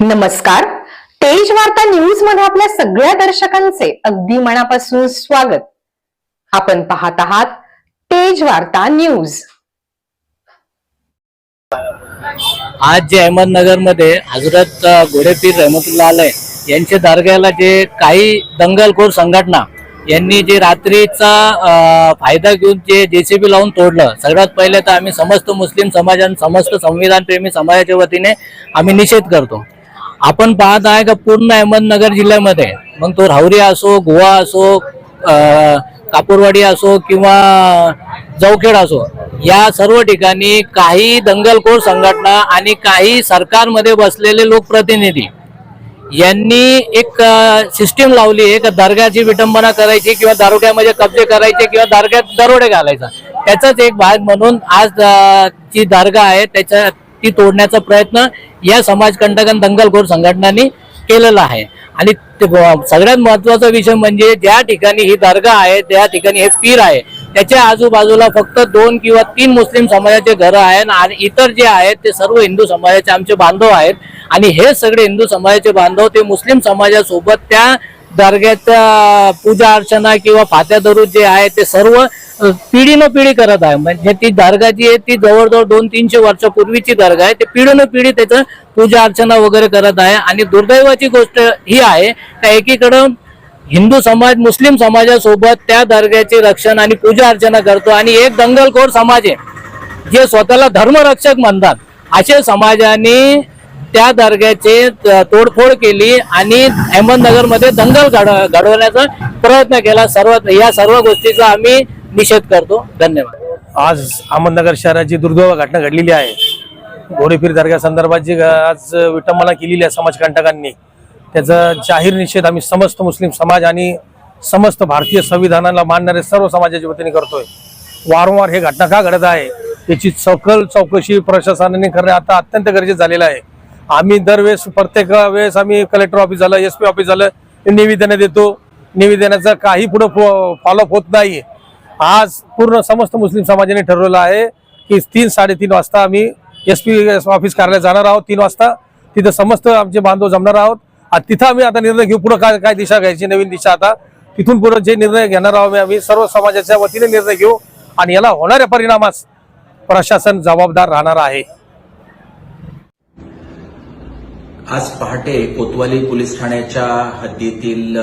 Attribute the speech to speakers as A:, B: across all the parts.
A: नमस्कार. तेज वार्ता न्यूजमध्ये आपल्या सगळ्या दर्शकांचे अगदी मनापासून स्वागत. आपण पाहत आहात तेज वार्ता न्यूज
B: आज जे अहमदनगरमध्ये हजरत घोडेपीर रहमतुल्ला आलय यांच्या दर्ग्याला जे काही दंगलखोर संघटना यांनी जे रात्रीचा फायदा घेऊन जे जेसीबी लावून तोडलं. सगळ्यात पहिले तर आम्ही समस्त मुस्लिम समाज समस्त संविधान प्रेमी समाजाच्या वतीने आम्ही निषेध करतो. आपण पाहत आहे का पूर्ण अहमदनगर जिल्ह्यामध्ये मग तो राहुरी असो गोवा असो कापूरवाडी असो किंवा जवखेड असो या सर्व ठिकाणी काही दंगलखोर संघटना आणि काही सरकारमध्ये बसलेले लोकप्रतिनिधी यांनी एक सिस्टीम लावली आहे का दर्ग्याची विटंबना करायची किंवा दारोड्यामध्ये कब्जे करायचे किंवा दर्ग्यात दरोडे घालायचा. त्याचाच एक भाग म्हणून आज जी दर्गा आहे त्याच्या ती तोडण्याचा प्रयत्न या समाजकंटकन दंगलखोर संघटनांनी केलेला आहे. आणि ते ब- सगळ्यात महत्त्वाचा विषय म्हणजे ज्या ठिकाणी ही दर्गा आहे त्या ठिकाणी हे पीर आहे त्याच्या आजूबाजूला फक्त दोन किंवा तीन मुस्लिम समाजाचे घरं आहेत आणि इतर जे आहेत ते सर्व हिंदू समाजाचे आमचे बांधव आहेत. आणि हे सगळे हिंदू समाजाचे बांधव ते मुस्लिम समाजासोबत त्या दर्ग्याच्या पूजा अर्चना किंवा फात्या दरुद जे आहे ते सर्व पिढीनं पिढी करत आहे. म्हणजे ती दर्गा जी आहे ती जवळजवळ दोन तीनशे वर्षापूर्वीची दर्गा आहे. ते पिढीनं पिढी त्याचं पूजा अर्चना वगैरे करत आहे. आणि दुर्दैवाची गोष्ट ही आहे का एकीकडं हिंदू समाज मुस्लिम समाजासोबत त्या दर्ग्याचे रक्षण आणि पूजा अर्चना करतो. आणि एक दंगलखोर समाज आहे जे स्वतःला धर्मरक्षक म्हणतात. असे समाजाने त्या दर्ग्याचे तोडफोड केली आणि अहमदनगरमध्ये दंगल घडवण्याचा प्रयत्न केला. सर्व या सर्व गोष्टीचा आम्ही निषेध करतो. धन्यवाद.
C: आज अहमदनगर शहरात जी दुर्दैव घटना घडलेली आहे. घोडेपीर दर्गा संदर्भात जी आज विटंबना केलेली आहे समाजकंटकांनी त्याचा जाहीर निषेध आम्ही समस्त मुस्लिम समाज आणि समस्त भारतीय संविधानाला मानणारे सर्व समाजाच्या वतीने करतोय. वारंवार हे घटना का घडत आहे याची सकल चौकशी प्रशासनाने करणे आता अत्यंत गरजेचं झालेलं आहे. आम्ही दरवेळेस प्रत्येक वेळेस आम्ही कलेक्टर ऑफिस झालं एस पी ऑफिस झालं निवेदनं देतो. निवेदनाचं काही पुढे फॉलोअप होत नाही. आज पूर्ण समस्त मुस्लिम समाजाने ठरवलं आहे की तीन साडेतीन वाजता आम्ही एस पी ऑफिस कार्यालयात जाणार आहोत तीन वाजता. तिथं समस्त आमचे बांधव जमणार आहोत. तिथं आम्ही आता निर्णय घेऊ. पुढे काय काय दिशा घ्यायची नवीन दिशा आता. तिथून पुढे जे निर्णय घेणार आहोत आम्ही सर्व समाजाच्या वतीने निर्णय घेऊ. आणि याला होणाऱ्या परिणामास प्रशासन जबाबदार राहणार आहे.
D: आज पहाटे कोतवाली पोलीस ठाण्याच्या हद्दीतील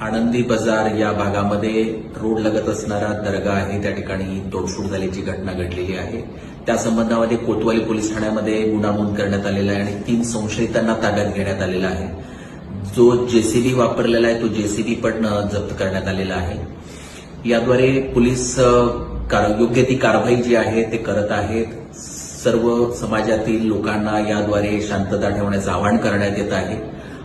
D: आनंदी बाजार या भागामध्ये रोड लगत असणारा दर्गा आहे त्या ठिकाणी तोडफोड झाल्याची घटना घडलेली आहे. त्या संबंधामध्ये कोतवाली पोलीस ठाण्यामध्ये गुन्हा नोंद करण्यात आलेला आहे आणि तीन संशयितांना ताब्यात घेण्यात आलेला आहे. जो जेसीबी वापरलेला आहे तो जेसीबी पण जप्त करण्यात आलेला आहे. याद्वारे पोलीस कार- योग्य ती कारवाई जी आहे ते करत आहेत. सर्व समाजातील लोकांना याद्वारे शांतता ठेवण्याचं आवाहन करण्यात येत आहे.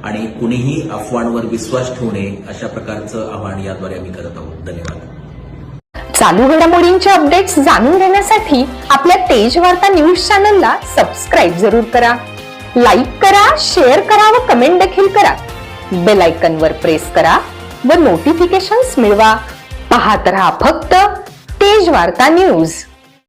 D: आणि कुणीही अफवांवर विश्वास ठेवू नये अशा प्रकारचं आवाहन याद्वारे आम्ही करत आहोत. धन्यवाद.
A: चालू घडामोडींचे अपडेट्स जाणून घेण्यासाठी आपल्या तेज वार्ता न्यूज चॅनलला सबस्क्राईब जरूर करा. लाईक करा शेअर करा व कमेंट देखील करा. बेल आयकन वर प्रेस करा व नोटिफिकेशन्स मिळवा. पाहत रहा फक्त तेज वार्ता न्यूज